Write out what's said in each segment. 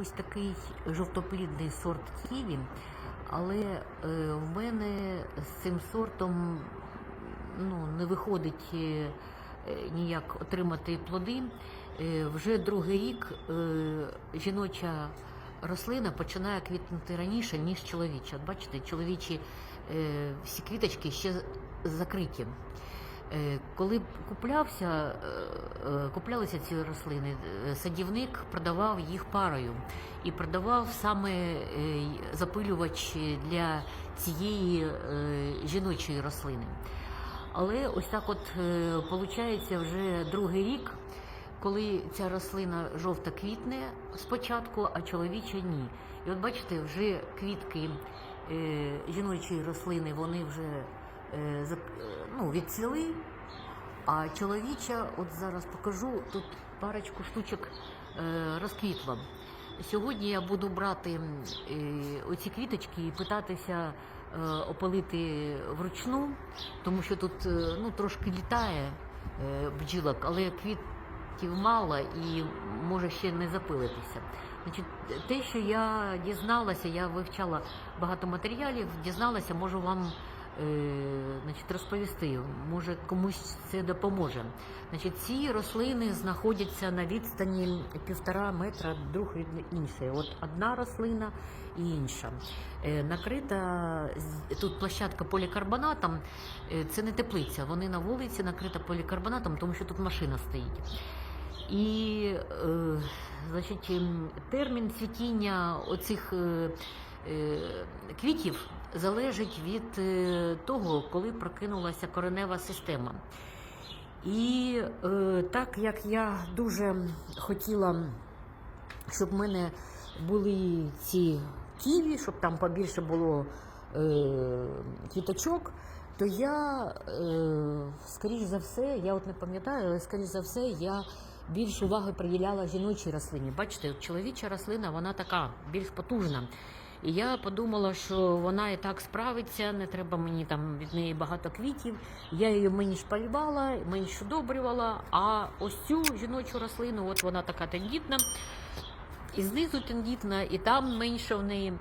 ось такий жовтоплідний сорт ківі, але е, в мене з цим сортом ну, не виходить е, ніяк отримати плоди. Е, Вже другий рік жіноча рослина починає квітнути раніше, ніж чоловіча. Бачите, чоловічі всі квіточки ще закриті. Е, Коли куплявся, е, е, куплялися ці рослини, садівник продавав їх парою і продавав саме запилювач для цієї жіночої рослини. Але ось так от виходить вже другий рік, коли ця рослина жовта квітне спочатку, а чоловіча ні. І от бачите, вже квітки жіночої рослини вони вже ну, відцвіли, а чоловіча, от зараз покажу, тут парочку штучок е, розквітла. Сьогодні я буду брати е, оці квіточки і питатися е, опалити вручну, тому що тут е, ну, трошки літає е, бджілок, але квітів мало і може ще не запилитися. Значить, те, що я дізналася, я вивчала багато матеріалів, дізналася, можу вам е, значить, розповісти. Може комусь це допоможе. Значить, ці рослини знаходяться на відстані півтора метра друг від іншої. От одна рослина і інша. Е, накрита тут площадка полікарбонатом. Е, це не теплиця. Вони на вулиці накрита полікарбонатом, тому що тут машина стоїть. І е, значить, термін цвітіння оцих е, е, квітів залежить від е, того, коли прокинулася коренева система. І е, так як я дуже хотіла, щоб в мене були ці ківі, щоб там побільше було е, квіточок, то я, е, скоріш за все, я от не пам'ятаю, але скоріш за все, я більш уваги приділяла жіночій рослині. Бачите, чоловіча рослина, вона така, більш потужна. І я подумала, що вона і так справиться, не треба мені там від неї багато квітів. Я її менш полювала, менш удобрювала. А ось цю жіночу рослину, от вона така тендітна, і знизу тендітна, і там менше в неї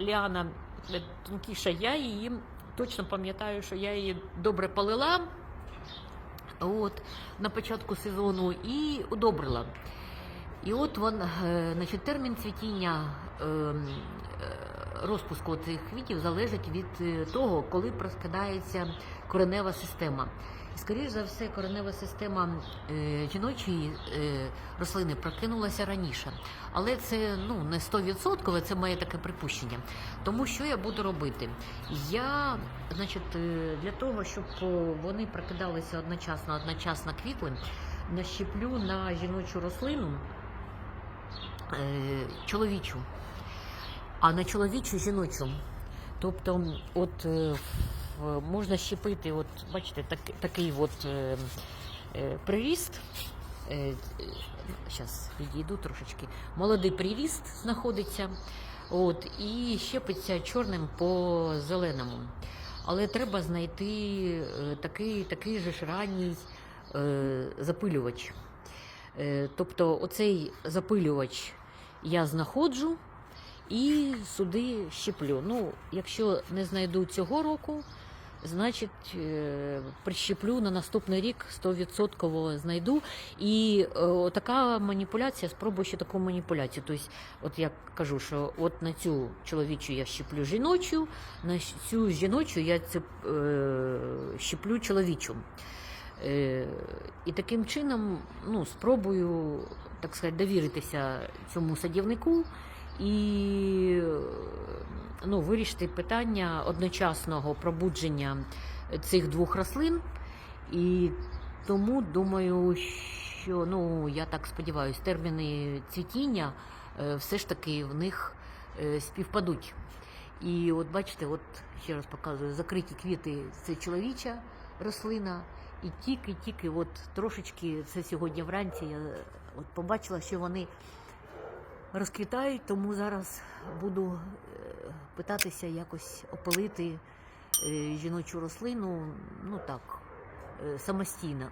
ліана е, тонкіша. Я її точно пам'ятаю, що я її добре полила от, на початку сезону і удобрила. І от вон, е, значить, термін цвітіння е, е, розпуску цих квітів залежить від е, того, коли проскидається коренева система. І, скоріш за все, коренева система е, жіночої е, рослини прокинулася раніше. Але це ну, не 100%, це моє таке припущення. Тому що я буду робити? Я, значить, для того, щоб вони прокидалися одночасно, одночасно квітли, нащеплю на жіночу рослину чоловічу, а на чоловічу жіночу. Тобто, от е, можна щепити, от бачите, так, такий от е, е, приріст. Зараз відійду трошечки. Молодий приріст знаходиться. От, і щепиться чорним по зеленому. Але треба знайти такий, такий же ж ранній е, запилювач. Е, Тобто оцей запилювач я знаходжу і сюди щеплю. Ну, якщо не знайду цього року, значить е, прищеплю на наступний рік 100% знайду. І е, така маніпуляція, спробую ще таку маніпуляцію. Тобто, от я кажу, що от на цю чоловічу я щеплю жіночу, на цю жіночу я це, е, щеплю чоловічу. Е, і таким чином ну, спробую так сказати, довіритися цьому садівнику і е, ну, вирішити питання одночасного пробудження цих двох рослин. І тому думаю, що ну, я так сподіваюся, терміни цвітіння е, все ж таки в них е, співпадуть. І от бачите, от ще раз показую, закриті квіти це чоловіча рослина. І тільки-тільки, от трошечки, це сьогодні вранці, я от побачила, що вони розквітають, тому зараз буду е, питатися якось опилити е, жіночу рослину, ну так, е, самостійно.